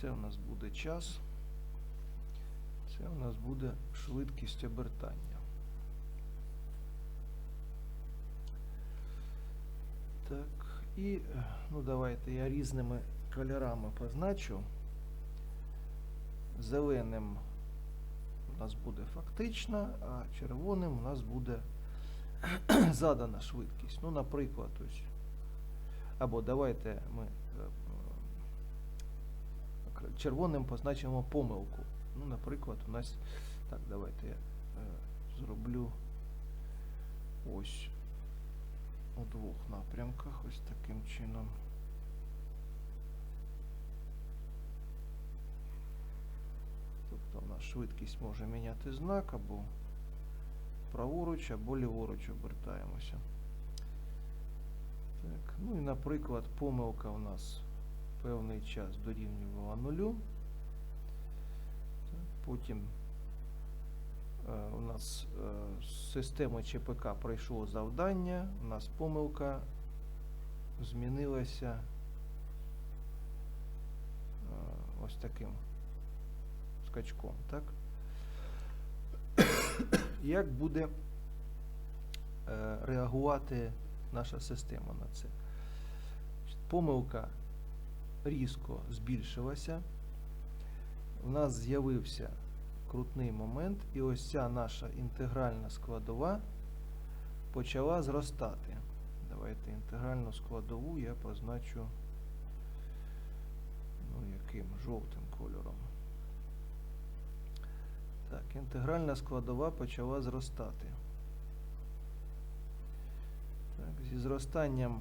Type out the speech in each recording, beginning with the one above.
Це у нас буде час. Це у нас буде швидкість обертання. Так, і ну давайте я різними кольорами позначу. Зеленим у нас буде фактична, а червоним у нас буде задана швидкість. Ну, наприклад, ось. Або давайте ми червоним позначимо помилку. Ну, наприклад, у нас. Так, давайте я е, зроблю ось у двох напрямках, ось таким чином. Тобто у нас швидкість може міняти знак або праворуч, або ліворуч обертаємося. Так, ну і, наприклад, помилка у нас певний час дорівнювала нулю. Потім е, у нас е, з системи ЧПК пройшло завдання, у нас помилка змінилася е, ось таким скачком. Так? Як буде реагувати наша система на це? Помилка різко збільшилася. У нас з'явився крутний момент, і ось ця наша інтегральна складова почала зростати. Давайте інтегральну складову я позначу ну, яким жовтим кольором. Так, інтегральна складова почала зростати. Так, зі зростанням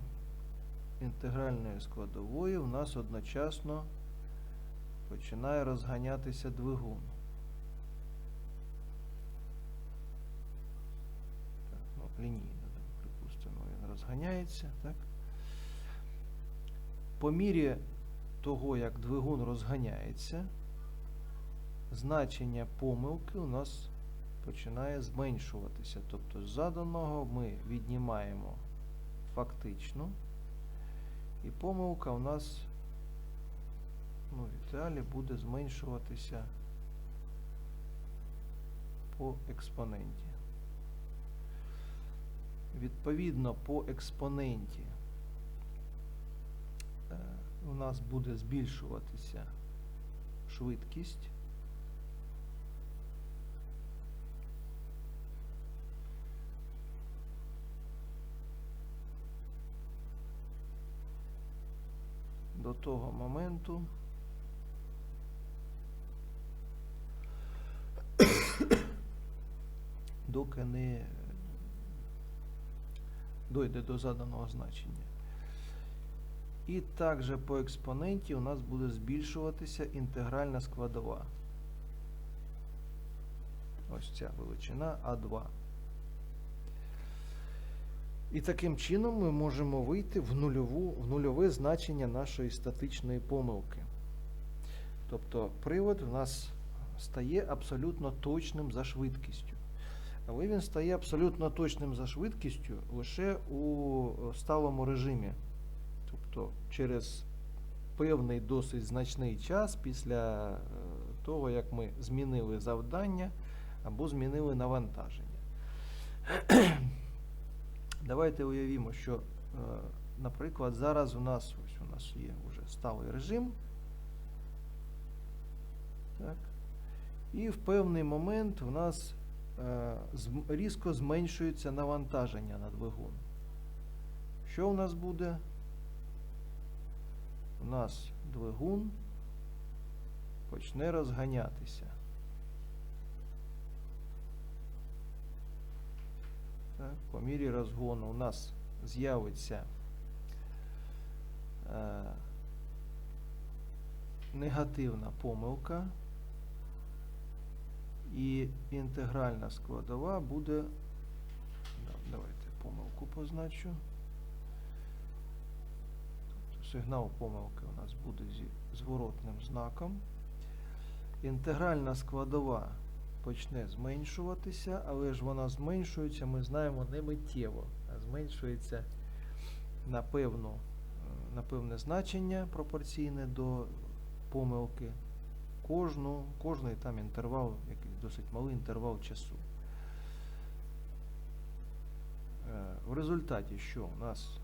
інтегральної складової в нас одночасно починає розганятися двигун. Так, ну, лінійно, припустимо, він розганяється. Так. По мірі того, як двигун розганяється, значення помилки у нас починає зменшуватися. Тобто з заданого ми віднімаємо фактично, і помилка у нас ну, в ідеалі буде зменшуватися по експоненті. Відповідно, по експоненті е, у нас буде збільшуватися швидкість. До того моменту, доки не дойде до заданого значення. І також по експоненті у нас буде збільшуватися інтегральна складова. Ось ця величина А2. І таким чином ми можемо вийти в, нульову, в нульове значення нашої статичної помилки. Тобто привод в нас стає абсолютно точним за швидкістю. Але він стає абсолютно точним за швидкістю лише у сталому режимі. Тобто через певний досить значний час після е, того, як ми змінили завдання або змінили навантаження. Давайте уявімо, що, е, наприклад, зараз у нас ось у нас є вже сталий режим. Так. І в певний момент у нас е, різко зменшується навантаження на двигун. Що у нас буде? У нас двигун почне розганятися. Так, по мірі розгону у нас з'явиться е, негативна помилка, і інтегральна складова буде. Давайте помилку позначу. Тобто сигнал помилки у нас буде зі зворотним знаком. Інтегральна складова почне зменшуватися, але ж вона зменшується, ми знаємо, не миттєво, а зменшується на, певну, на певне значення пропорційне до помилки кожну, кожний там інтервал, якийсь досить малий інтервал часу. Е, В результаті що у нас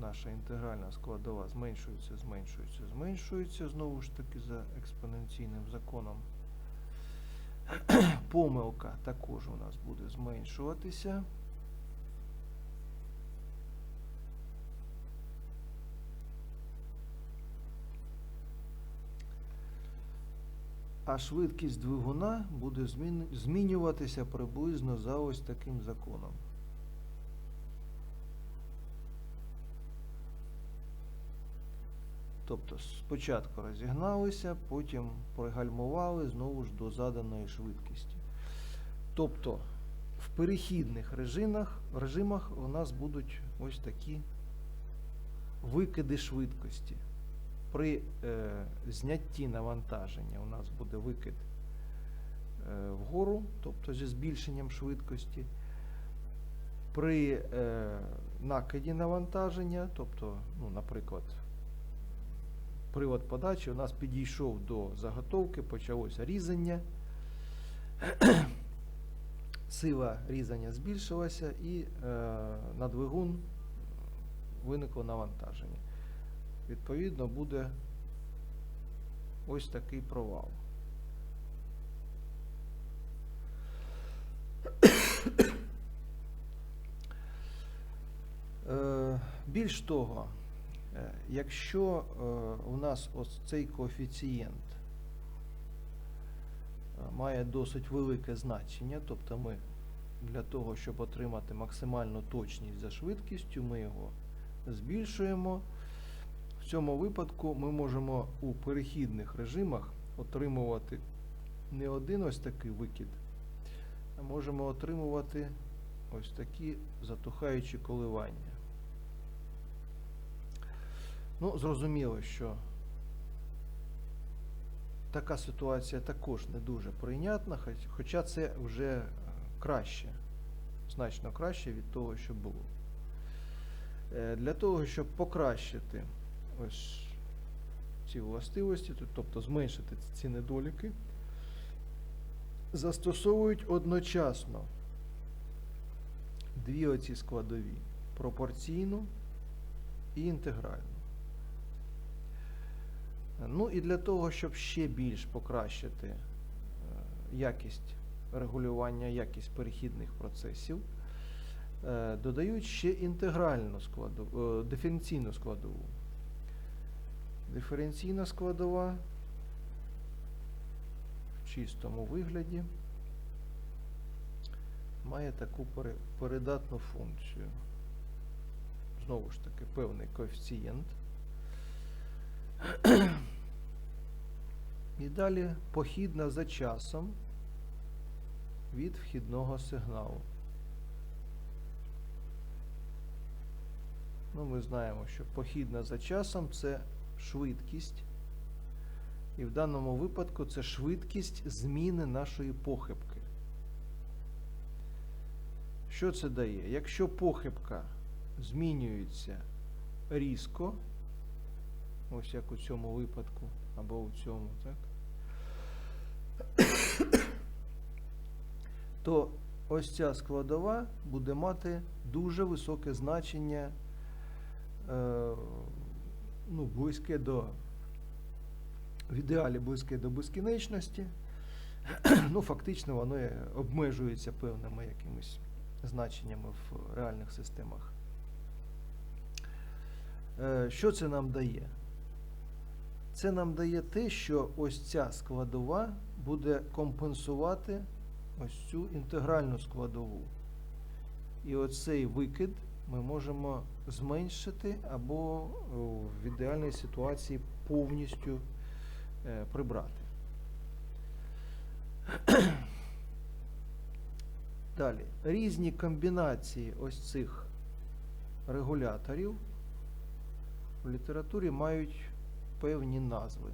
наша інтегральна складова зменшується, зменшується, зменшується знову ж таки за експоненційним законом. Помилка також у нас буде зменшуватися. А швидкість двигуна буде змінюватися приблизно за ось таким законом. Тобто спочатку розігналися, потім пригальмували знову ж до заданої швидкості. Тобто в перехідних режимах, режимах у нас будуть ось такі викиди швидкості. При е, знятті навантаження у нас буде викид е, вгору, тобто зі збільшенням швидкості. При е, накиді навантаження, тобто, ну, наприклад, привод подачі у нас підійшов до заготовки, почалося різання. Сила різання збільшилася і е, на двигун виникло навантаження. Відповідно, буде ось такий провал. Е, Більш того, якщо е, у нас ось цей коефіцієнт е, має досить велике значення, тобто ми для того, щоб отримати максимальну точність за швидкістю, ми його збільшуємо. В цьому випадку ми можемо у перехідних режимах отримувати не один ось такий викид, а можемо отримувати ось такі затухаючі коливання. Ну, зрозуміло, що така ситуація також не дуже прийнятна, хоча це вже краще, значно краще від того, що було. Е, Для того, щоб покращити ось ці властивості, тобто зменшити ці недоліки, застосовують одночасно дві оці складові пропорційну і інтегральну. Ну і для того, щоб ще більш покращити е, якість регулювання, якість перехідних процесів, е, додають ще інтегральну складову, е, диференційну складову. Диференційна складова в чистому вигляді має таку передатну функцію. Знову ж таки, певний коефіцієнт. І далі похідна за часом від вхідного сигналу. Ну, ми знаємо, що похідна за часом це швидкість. І в даному випадку це швидкість зміни нашої похибки. Що це дає? Якщо похибка змінюється різко, ось як у цьому випадку, або у цьому, так? то ось ця складова буде мати дуже високе значення, е, ну, близьке до, в ідеалі близьке до безкінечності. ну, фактично воно обмежується певними якимись значеннями в реальних системах. Е, Що це нам дає? Це нам дає те, що ось ця складова буде компенсувати ось цю інтегральну складову. І оцей викид ми можемо зменшити або в ідеальній ситуації повністю е, прибрати. Далі. Різні комбінації ось цих регуляторів в літературі мають певні назви.